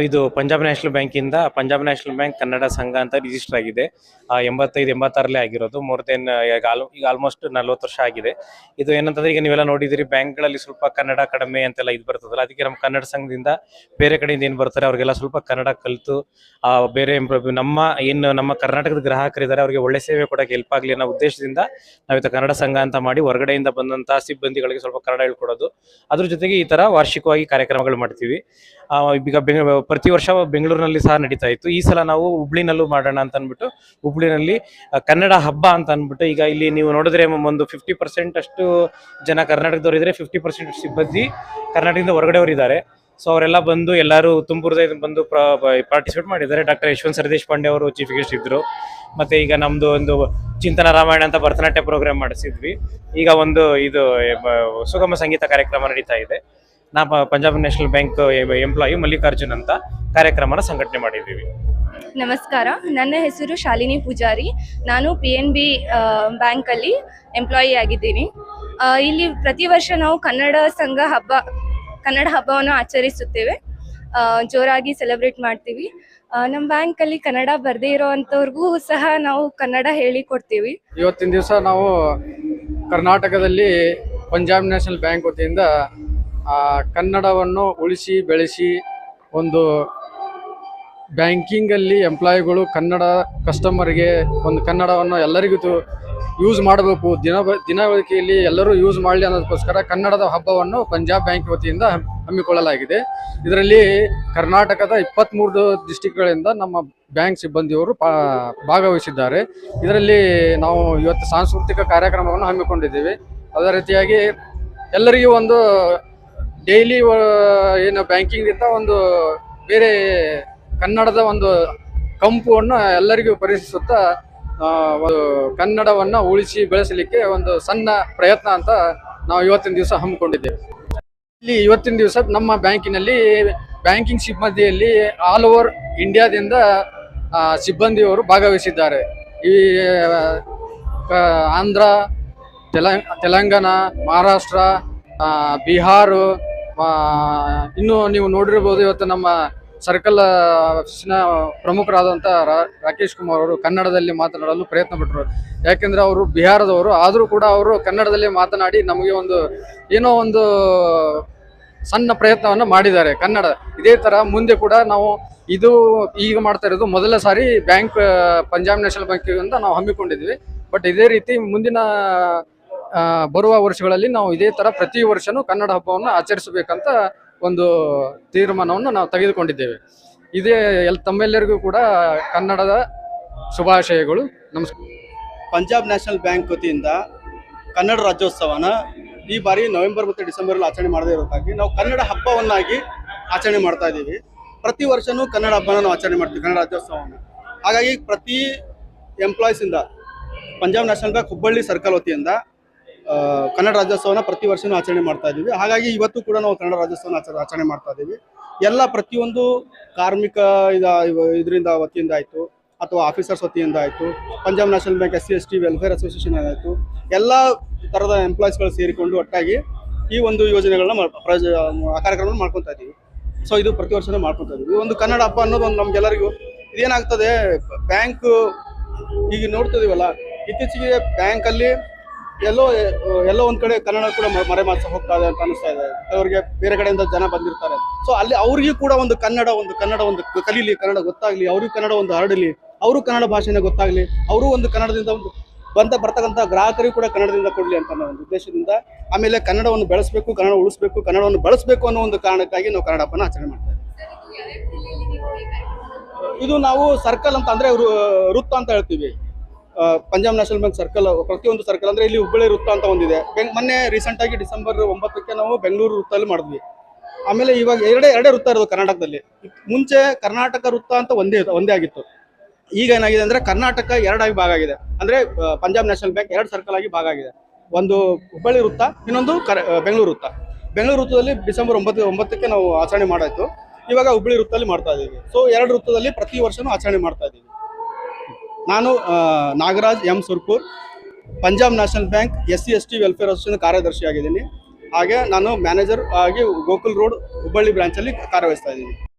ಇದು ಪಂಜಾಬ್ ನ್ಯಾಷನಲ್ ಬ್ಯಾಂಕಿಂದ Punjab national bank Kannada ಸಂಘ ಅಂತ ರಿಜಿಸ್ಟರ್ ಆಗಿದೆ. ಎಂಬತ್ತೈದು, ಎಂಬತ್ತಾರಲ್ಲೇ ಆಗಿರೋದು. ಮೋರ್ ದೆನ್ ಈಗ ಆಲ್- ಈಗ ಆಲ್ಮೋಸ್ಟ್ ನಲ್ವತ್ತು ವರ್ಷ ಆಗಿದೆ. ಇದು ಏನಂತಂದ್ರೆ ಈಗ ನೀವೆಲ್ಲ ನೋಡಿದಿರಿ, ಬ್ಯಾಂಕ್ಗಳಲ್ಲಿ ಸ್ವಲ್ಪ ಕನ್ನಡ ಕಡಿಮೆ ಅಂತೆಲ್ಲ ಇದು ಬರ್ತದಲ್ಲ. ಅದಕ್ಕೆ ನಮ್ಮ ಕನ್ನಡ ಸಂಘದಿಂದ ಬೇರೆ ಕಡೆಯಿಂದ ಏನು ಬರ್ತಾರೆ, ಅವ್ರಿಗೆಲ್ಲ ಸ್ವಲ್ಪ ಕನ್ನಡ ಕಲಿತು ಬೇರೆ ನಮ್ಮ, ಏನು ನಮ್ಮ ಕರ್ನಾಟಕದ ಗ್ರಾಹಕರಿದ್ದಾರೆ, ಅವರಿಗೆ ಒಳ್ಳೆ ಸೇವೆ ಕೊಡೋಕೆ ಹೆಲ್ಪ್ ಆಗಲಿ ಅನ್ನೋ ಉದ್ದೇಶದಿಂದ ನಾವಿತ್ತು ಕನ್ನಡ ಸಂಘ ಅಂತ ಮಾಡಿ ಹೊರಗಡೆಯಿಂದ ಬಂದಂತಹ ಸಿಬ್ಬಂದಿಗಳಿಗೆ ಸ್ವಲ್ಪ ಕನ್ನಡ ಹೇಳ್ಕೊಡೋದು. ಅದ್ರ ಜೊತೆಗೆ ಈ ತರ ವಾರ್ಷಿಕವಾಗಿ ಕಾರ್ಯಕ್ರಮಗಳು ಮಾಡ್ತೀವಿ. ಈಗ ಪ್ರತಿ ವರ್ಷ ಬೆಂಗಳೂರಿನಲ್ಲಿ ಸಹ ನಡೀತಾ ಇತ್ತು. ಈ ಸಲ ನಾವು ಹುಬ್ಳಿನಲ್ಲೂ ಮಾಡೋಣ ಅಂತ ಅಂದ್ಬಿಟ್ಟು ಹುಬ್ಳಿನಲ್ಲಿ ಕನ್ನಡ ಹಬ್ಬ ಅಂತ ಅಂದ್ಬಿಟ್ಟು ಈಗ ಇಲ್ಲಿ ನೀವು ನೋಡಿದ್ರೆ ಒಂದು ಫಿಫ್ಟಿ ಪರ್ಸೆಂಟ್ ಅಷ್ಟು ಜನ ಕರ್ನಾಟಕದವ್ರು ಇದ್ರೆ ಫಿಫ್ಟಿ ಪರ್ಸೆಂಟ್ ಸಿಬ್ಬಂದಿ ಕರ್ನಾಟಕದಿಂದ ಹೊರಗಡೆಯವರು ಇದ್ದಾರೆ. ಸೊ ಅವರೆಲ್ಲ ಬಂದು ಎಲ್ಲರೂ ತುಮಕೂರದ ಬಂದು ಪಾರ್ಟಿಸಿಪೇಟ್ ಮಾಡಿದ್ದಾರೆ. ಡಾಕ್ಟರ್ ಯಶವಂತ್ ಸರದೇಶ್ ಪಾಂಡೆ ಅವರು ಚೀಫ್ ಗೆಸ್ಟ್ ಇದ್ರು. ಮತ್ತೆ ಈಗ ನಮ್ದು ಒಂದು ಚಿಂತನ ರಾಮಾಯಣ ಅಂತ ಭರತನಾಟ್ಯ ಪ್ರೋಗ್ರಾಮ್ ಮಾಡಿಸಿದ್ವಿ. ಈಗ ಒಂದು ಇದು ಸುಗಮ ಸಂಗೀತ ಕಾರ್ಯಕ್ರಮ ನಡೀತಾ ಇದೆ. ನಾ Punjab national bank employee Mallikarjun ಅಂತ ಕಾರ್ಯಕ್ರಮ ಸಂಘಟನೆ ಮಾಡಿದ್ದೀವಿ. ನಮಸ್ಕಾರ. ನನ್ನ ಹೆಸರು ಶಾಲಿನಿ ಪೂಜಾರಿ. ನಾನು ಪಿ ಎನ್ ಬಿ ಬ್ಯಾಂಕಲ್ಲಿ ಎಂಪ್ಲಾಯಿ ಆಗಿದ್ದೀನಿ. ಆ, ಇಲ್ಲಿ ಪ್ರತಿ ವರ್ಷ ನಾವು ಕನ್ನಡ ಸಂಘ ಹಬ್ಬ ಕನ್ನಡ ಹಬ್ಬವನ್ನು ಆಚರಿಸುತ್ತೇವೆ. ಆ, ಜೋರಾಗಿ ಸೆಲೆಬ್ರೇಟ್ ಮಾಡ್ತೀವಿ. ಆ, ನಮ್ಮ ಬ್ಯಾಂಕಲ್ಲಿ ಕನ್ನಡ ಬರದೇ ಇರೋವಂಥವ್ರಿಗೂ ಸಹ ನಾವು ಕನ್ನಡ ಹೇಳಿಕೊಡ್ತೀವಿ ಇವತ್ತಿನ ದಿವಸ ನಾವು ಕರ್ನಾಟಕದಲ್ಲಿ ಪಂಜಾಬ್ ನ್ಯಾಷನಲ್ ಬ್ಯಾಂಕ್ ವತಿಯಿಂದ ಕನ್ನಡವನ್ನು ಉಳಿಸಿ ಬೆಳೆಸಿ ಒಂದು ಬ್ಯಾಂಕಿಂಗಲ್ಲಿ ಎಂಪ್ಲಾಯಿಗಳು ಕನ್ನಡ ಕಸ್ಟಮರ್ಗೆ ಒಂದು ಕನ್ನಡವನ್ನು ಎಲ್ಲರಿಗೂ ಯೂಸ್ ಮಾಡಬೇಕು. ದಿನ ದಿನಬಳಿಕೆಯಲ್ಲಿ ಎಲ್ಲರೂ ಯೂಸ್ ಮಾಡಲಿ ಅನ್ನೋದಕ್ಕೋಸ್ಕರ ಕನ್ನಡದ ಹಬ್ಬವನ್ನು ಪಂಜಾಬ್ ಬ್ಯಾಂಕ್ ವತಿಯಿಂದ ಹಮ್ಮಿಕೊಳ್ಳಲಾಗಿದೆ. ಇದರಲ್ಲಿ ಕರ್ನಾಟಕದ ಇಪ್ಪತ್ತ್ಮೂರು ಡಿಸ್ಟಿಕ್ಗಳಿಂದ ನಮ್ಮ ಬ್ಯಾಂಕ್ ಸಿಬ್ಬಂದಿಯವರು ಭಾಗವಹಿಸಿದ್ದಾರೆ. ಇದರಲ್ಲಿ ನಾವು ಇವತ್ತು ಸಾಂಸ್ಕೃತಿಕ ಕಾರ್ಯಕ್ರಮವನ್ನು ಹಮ್ಮಿಕೊಂಡಿದ್ದೀವಿ. ಅದೇ ರೀತಿಯಾಗಿ ಎಲ್ಲರಿಗೂ ಒಂದು ಡೈಲಿ ಏನು ಬ್ಯಾಂಕಿಂಗಿಂದ ಒಂದು ಬೇರೆ ಕನ್ನಡದ ಒಂದು ಕಂಪುವನ್ನು ಎಲ್ಲರಿಗೂ ಪರಿಚಯಿಸುತ್ತಾ ಒಂದು ಕನ್ನಡವನ್ನು ಉಳಿಸಿ ಬೆಳೆಸಲಿಕ್ಕೆ ಒಂದು ಸಣ್ಣ ಪ್ರಯತ್ನ ಅಂತ ನಾವು ಇವತ್ತಿನ ದಿವಸ ಹಮ್ಮಿಕೊಂಡಿದ್ದೇವೆ. ಇಲ್ಲಿ ಇವತ್ತಿನ ದಿವಸ ನಮ್ಮ ಬ್ಯಾಂಕಿನಲ್ಲಿ ಬ್ಯಾಂಕಿಂಗ್ ಸಿಬ್ಬಂದಿಯಲ್ಲಿ ಆಲ್ ಓವರ್ ಇಂಡಿಯಾದಿಂದ ಸಿಬ್ಬಂದಿಯವರು ಭಾಗವಹಿಸಿದ್ದಾರೆ. ಈ ಆಂಧ್ರ ತೆಲಂಗ ತೆಲಂಗಾಣ, ಮಹಾರಾಷ್ಟ್ರ ಬಿಹಾರು ಇನ್ನು ನೀವು ನೋಡಿರ್ಬೋದು ಇವತ್ತು ನಮ್ಮ ಸರ್ಕಲ್ ಆಫೀಸಿನ ಪ್ರಮುಖರಾದಂಥ ರಾಕೇಶ್ ಕುಮಾರ್ ಅವರು ಕನ್ನಡದಲ್ಲಿ ಮಾತನಾಡಲು ಪ್ರಯತ್ನ ಪಟ್ಟರು ಯಾಕೆಂದರೆ ಅವರು ಬಿಹಾರದವರು, ಆದರೂ ಕೂಡ ಅವರು ಕನ್ನಡದಲ್ಲಿ ಮಾತನಾಡಿ ನಮಗೆ ಒಂದು ಏನೋ ಒಂದು ಸಣ್ಣ ಪ್ರಯತ್ನವನ್ನು ಮಾಡಿದ್ದಾರೆ ಕನ್ನಡ. ಇದೇ ಥರ ಮುಂದೆ ಕೂಡ ನಾವು ಇದು ಈಗ ಮಾಡ್ತಾ ಇರೋದು ಮೊದಲ ಸಾರಿ ಬ್ಯಾಂಕ್ ಪಂಜಾಬ್ ನ್ಯಾಷನಲ್ ಬ್ಯಾಂಕಿಂದ ನಾವು ಹಮ್ಮಿಕೊಂಡಿದ್ವಿ. ಬಟ್ ಇದೇ ರೀತಿ ಮುಂದಿನ ಬರುವ ವರ್ಷಗಳಲ್ಲಿ ನಾವು ಇದೇ ತರ ಪ್ರತಿ ವರ್ಷನೂ ಕನ್ನಡ ಹಬ್ಬವನ್ನು ಆಚರಿಸಬೇಕಂತ ಒಂದು ತೀರ್ಮಾನವನ್ನು ನಾವು ತೆಗೆದುಕೊಂಡಿದ್ದೇವೆ. ಇದೇ ಎಲ್, ತಮ್ಮೆಲ್ಲರಿಗೂ ಕೂಡ ಕನ್ನಡದ ಶುಭಾಶಯಗಳು. ನಮಸ್ಕಾರ. ಪಂಜಾಬ್ ನ್ಯಾಷನಲ್ ಬ್ಯಾಂಕ್ ವತಿಯಿಂದ ಕನ್ನಡ ರಾಜ್ಯೋತ್ಸವನ ಈ ಬಾರಿ ನವೆಂಬರ್ ಮತ್ತು ಡಿಸೆಂಬರಲ್ಲಿ ಆಚರಣೆ ಮಾಡದೇ ಇರೋದಾಗಿ ನಾವು ಕನ್ನಡ ಹಬ್ಬವನ್ನಾಗಿ ಆಚರಣೆ ಮಾಡ್ತಾ ಇದ್ದೀವಿ. ಪ್ರತಿ ವರ್ಷನೂ ಕನ್ನಡ ಹಬ್ಬನ ನಾವು ಆಚರಣೆ ಮಾಡ್ತೀವಿ, ಕನ್ನಡ ರಾಜ್ಯೋತ್ಸವನ ಹಾಗಾಗಿ ಪ್ರತಿ ಎಂಪ್ಲಾಯೀಸಿಂದ Punjab national bank Hubballi circle ವತಿಯಿಂದ ಕನ್ನಡ ರಾಜ್ಯೋತ್ಸವನ ಪ್ರತಿ ವರ್ಷನೂ ಆಚರಣೆ ಮಾಡ್ತಾ ಇದ್ದೀವಿ. ಹಾಗಾಗಿ ಇವತ್ತು ಕೂಡ ನಾವು ಕನ್ನಡ ರಾಜ್ಯೋತ್ಸವನ ಆಚ- ಆಚರಣೆ ಮಾಡ್ತಾ ಇದ್ದೀವಿ. ಎಲ್ಲ ಪ್ರತಿಯೊಂದು ಕಾರ್ಮಿಕ ಇದ ಇದರಿಂದ ವತಿಯಿಂದ ಆಯಿತು, ಅಥವಾ ಆಫೀಸರ್ಸ್ ವತಿಯಿಂದ ಆಯಿತು, Punjab national bank S C, S T, welfare association ಆಯಿತು, ಎಲ್ಲ ಥರದ ಎಂಪ್ಲಾಯೀಸ್ಗಳು ಸೇರಿಕೊಂಡು ಒಟ್ಟಾಗಿ ಈ ಒಂದು ಯೋಜನೆಗಳನ್ನ ಕಾರ್ಯಕ್ರಮ ಮಾಡ್ಕೊತಾ ಇದ್ದೀವಿ. ಸೊ ಇದು ಪ್ರತಿ ವರ್ಷನೂ ಮಾಡ್ಕೊತಾ ಇದ್ದೀವಿ. ಒಂದು ಕನ್ನಡ ಹಬ್ಬ ಅನ್ನೋದು ಒಂದು ನಮ್ಗೆಲ್ಲರಿಗೂ ಇದೇನಾಗ್ತದೆ, ಬ್ಯಾಂಕ್ ಈಗ ನೋಡ್ತಿದೀವಲ್ಲ, ಇತ್ತೀಚೆಗೆ ಬ್ಯಾಂಕಲ್ಲಿ ಎಲ್ಲೋ ಎಲ್ಲೋ ಒಂದ್ ಕಡೆ ಕನ್ನಡ ಕೂಡ ಮರೆ ಮರೆಮಾಚ ಹೋಗ್ತಾ ಇದೆ ಅಂತ ಅನಿಸ್ತಾ ಇದೆ. ಅವರಿಗೆ ಬೇರೆ ಕಡೆಯಿಂದ ಜನ ಬಂದಿರ್ತಾರೆ. ಸೊ ಅಲ್ಲಿ ಅವ್ರಿಗೂ ಕೂಡ ಒಂದು ಕನ್ನಡ ಒಂದು ಕನ್ನಡ ಒಂದು ಕಲೀಲಿ ಕನ್ನಡ ಗೊತ್ತಾಗ್ಲಿ ಅವ್ರಿಗೂ ಕನ್ನಡ ಒಂದು ಹರಡಲಿ ಅವರು ಕನ್ನಡ ಭಾಷೆನ ಗೊತ್ತಾಗ್ಲಿ ಅವರು ಒಂದು ಕನ್ನಡದಿಂದ ಒಂದು ಬಂದ ಬರ್ತಕ್ಕಂಥ ಗ್ರಾಹಕರಿಗೂ ಕೂಡ ಕನ್ನಡದಿಂದ ಕೊಡಲಿ ಅಂತ ಅನ್ನೋ ಒಂದು ಉದ್ದೇಶದಿಂದ ಆಮೇಲೆ ಕನ್ನಡವನ್ನು ಬೆಳೆಸಬೇಕು ಕನ್ನಡ ಉಳಿಸ್ಬೇಕು ಕನ್ನಡವನ್ನು ಬಳಸಬೇಕು ಅನ್ನೋ ಒಂದು ಕಾರಣಕ್ಕಾಗಿ ನಾವು ಕನ್ನಡ ಹಬ್ಬನ ಆಚರಣೆ ಮಾಡ್ತಾ ಇದ್ದೀವಿ. ಇದು ನಾವು ಸರ್ಕಲ್ ಅಂತ ಅಂದ್ರೆ ವೃತ್ತ ಅಂತ ಹೇಳ್ತೀವಿ. ಪಂಜಾಬ್ ನ್ಯಾಷನಲ್ ಬ್ಯಾಂಕ್ ಸರ್ಕಲ್, ಪ್ರತಿಯೊಂದು ಸರ್ಕಲ್ ಅಂದ್ರೆ ಇಲ್ಲಿ ಹುಬ್ಬಳ್ಳಿ ವೃತ್ತ ಅಂತ ಒಂದಿದೆ. ಬೆಂಗ್- ಮೊನ್ನೆ ರೀಸೆಂಟ್ ಆಗಿ ಡಿಸೆಂಬರ್ ಒಂಬತ್ತಕ್ಕೆ ನಾವು ಬೆಂಗಳೂರು ವೃತ್ತದಲ್ಲಿ ಮಾಡಿದ್ವಿ. ಆಮೇಲೆ ಇವಾಗ ಎರಡೇ ಎರಡೇ ವೃತ್ತ ಇರೋದು ಕರ್ನಾಟಕದಲ್ಲಿ. ಮುಂಚೆ ಕರ್ನಾಟಕ ವೃತ್ತ ಅಂತ ಒಂದೇ ಒಂದೇ ಆಗಿತ್ತು. ಈಗ ಏನಾಗಿದೆ ಅಂದ್ರೆ ಕರ್ನಾಟಕ ಎರಡಾಗಿ ಭಾಗ ಆಗಿದೆ. ಅಂದ್ರೆ ಪಂಜಾಬ್ ನ್ಯಾಷನಲ್ ಬ್ಯಾಂಕ್ ಎರಡು ಸರ್ಕಲ್ ಆಗಿ ಭಾಗ ಆಗಿದೆ. ಒಂದು ಹುಬ್ಬಳ್ಳಿ ವೃತ್ತ, ಇನ್ನೊಂದು ಬೆಂಗಳೂರು ವೃತ್ತ. ಬೆಂಗಳೂರು ವೃತ್ತದಲ್ಲಿ ಡಿಸೆಂಬರ್ ಒಂಬತ್ತು, ಒಂಬತ್ತಕ್ಕೆ ನಾವು ಆಚರಣೆ ಮಾಡಾಯಿತು ಇವಾಗ ಹುಬ್ಬಳ್ಳಿ ವೃತ್ತದಲ್ಲಿ ಮಾಡ್ತಾ ಇದ್ದೀವಿ ಸೊ ಎರಡು ವೃತ್ತದಲ್ಲಿ ಪ್ರತಿ ವರ್ಷನೂ ಆಚರಣೆ ಮಾಡ್ತಾ ಇದ್ದೀವಿ ನಾನು Nagaraj M Surpur, Punjab National Bank S C, S T welfare association ಕಾರ್ಯದರ್ಶಿ ಆಗಿದ್ದೀನಿ ಹಾಗೆ ನಾನು ಮ್ಯಾನೇಜರ್ ಆಗಿ ಗೋಕುಲ್ ರೋಡ್, ಹುಬ್ಬಳ್ಳಿ ಬ್ರಾಂಚಲ್ಲಿ ಕಾರ್ಯವಹಿಸ್ತಾ ಇದ್ದೀನಿ.